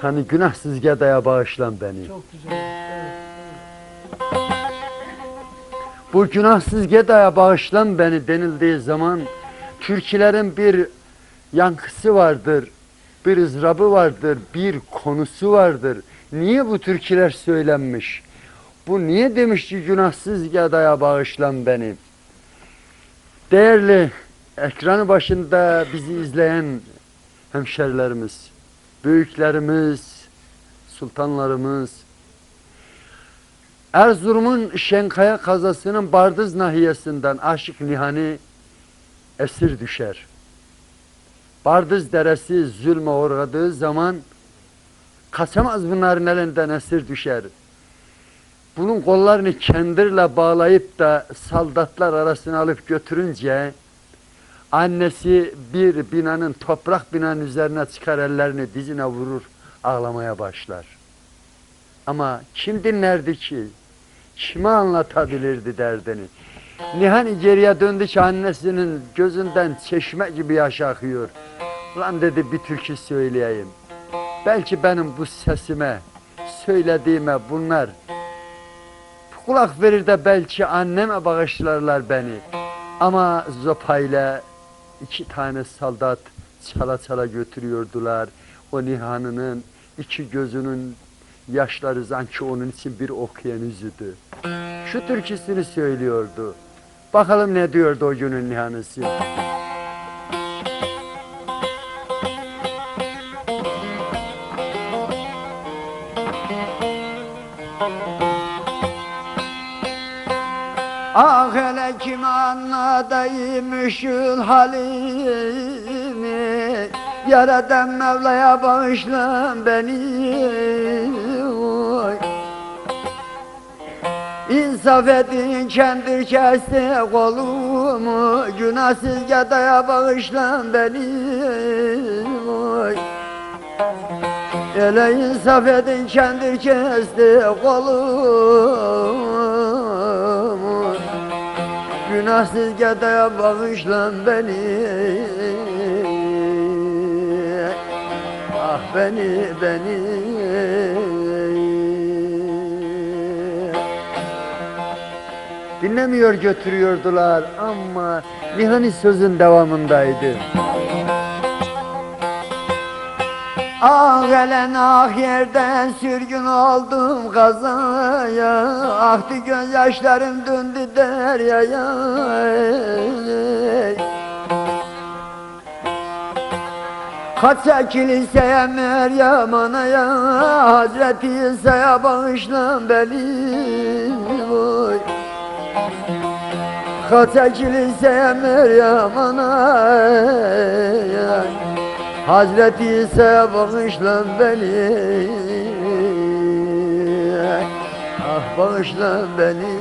Hani günahsız gedaya bağışlan beni. Çok güzel. Evet. Bu günahsız gedaya bağışlan beni denildiği zaman türkülerin bir yankısı vardır, bir ızdırabı vardır, bir konusu vardır. Niye bu türküler söylenmiş? Bu niye demiş ki günahsız gedaya bağışlan beni? Değerli ekranı başında bizi izleyen hemşerilerimiz, büyüklerimiz, sultanlarımız, Erzurum'un Şenkaya kazasının Bardız nahiyesinden Aşık Nihan'i esir düşer. Bardız deresi zulme uğradığı zaman kaçamaz bunların elinden esir düşer. Bunun kollarını kendirle bağlayıp da saldatlar arasına alıp götürünce annesi bir binanın toprak binanın üzerine çıkar ellerini dizine vurur ağlamaya başlar. Ama kim dinlerdi ki? Kime anlatabilirdi derdini? Nihani geriye döndü ki annesinin gözünden çeşme gibi yaş akıyor. Lan dedi bir türkü söyleyeyim. Belki benim bu sesime, söylediğime bunlar kulak verir de belki anneme bağışlarlar beni. Ama zopayla iki tane saldat çala çala götürüyordular. O Nihan'ının iki gözünün yaşları sanki onun için bir yüzüdü. Şu türküsünü söylüyordu. Bakalım ne diyordu o günün Nihan'ısı. Ah hele kim anladaymışın halimi Yaradan Mevla'ya bağışla beni oy. İnsaf edin kendir kesti kolumu Günahsız gedaya bağışla beni. Ele insaf edin kendir kesti kolumu Günahsız gedaya bağışlan beni Ah beni beni Dinlemiyor götürüyordular ama Nihan'ın sözün devamındaydı. Ah gelen ah yerden sürgün oldum kazaya Aktı gözyaşlarım döndü deryaya Kaça kiliseye Meryem anaya Hazreti İsa'ya bağışla beni oy. Kaça kiliseye Meryem anaya Hazreti İsa bağışla beni. Ah bağışla beni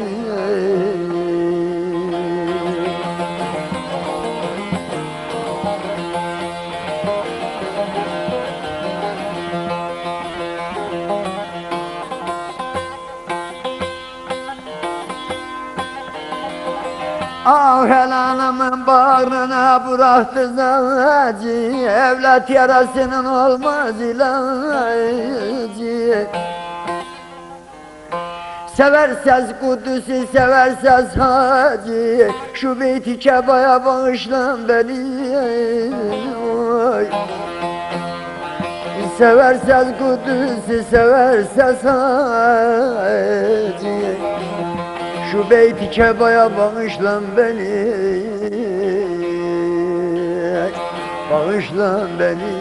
Ah el anamın bağrına bıraktı zacı Evlat yarasının olmaz ilacı. Seversez Kudüs'ü seversez hacı. Şu beyti kebaya bağışlan beni. Oy. Seversez Kudüs'ü seversez hacı şu beyti kebaya bağışlan beni. Bağışlan beni.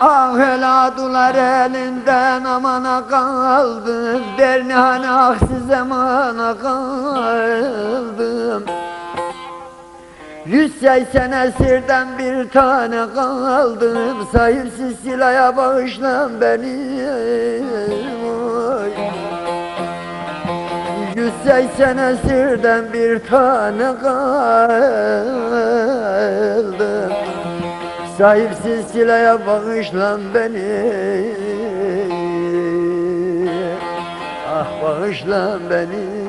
Ah heladular elinden amana kaldım. Dernihane aksiz zamana kaldım Yüz seksen esirden bir tane kaldım Sahipsiz silaya bağışlan beni. Oy. Yüz seksen esirden bir tane kaldım Sahipsiz silaya bağışlan beni. Ah bağışla beni